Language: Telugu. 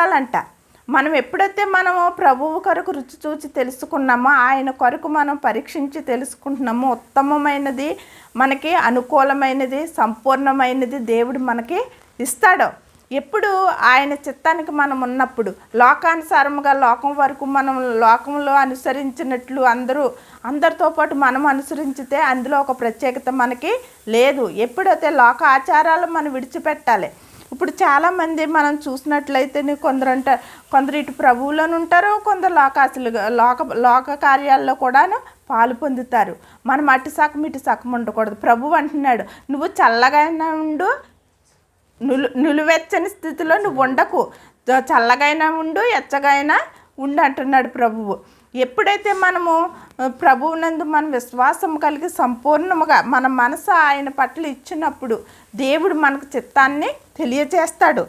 ఇష్టపడాలంట మనం ఎప్పుడైతే మనము ప్రభువు కొరకు రుచి చూచి తెలుసుకున్నామో ఆయన కొరకు మనం పరీక్షించి తెలుసుకుంటున్నామో ఉత్తమమైనది మనకి అనుకూలమైనది సంపూర్ణమైనది దేవుడు మనకి ఇస్తాడు. ఎప్పుడు ఆయన చిత్తానికి మనం ఉన్నప్పుడు లోకానుసారముగా లోకం వరకు మనం లోకంలో అనుసరించినట్లు అందరూ అందరితో పాటు మనం అనుసరించితే అందులో ఒక ప్రత్యేకత మనకి లేదు. ఎప్పుడైతే లోక ఆచారాలు మనం విడిచిపెట్టాలి ఇప్పుడు చాలామంది మనం చూసినట్లయితే కొందరు అంటారు కొందరు ఇటు ప్రభువులను ఉంటారు కొందరు లోకాసులు లోక లోక కార్యాల్లో కూడాను పాలు పొందుతారు. మనం అటు సగం ఇటు సగం ఉండకూడదు. ప్రభు అంటున్నాడు నువ్వు చల్లగైనా ఉండు నులు నులువెచ్చని స్థితిలో నువ్వు ఉండకు. చల్లగైనా ఉండు ఎచ్చగైనా ఉండు అంటున్నాడు ప్రభువు. ఎప్పుడైతే మనము ప్రభువునందు మన విశ్వాసం కలిగి సంపూర్ణముగా మన మనసు ఆయన పట్ల ఇచ్చినప్పుడు దేవుడు మనకు చిత్తాన్ని తెలియజేస్తాడు.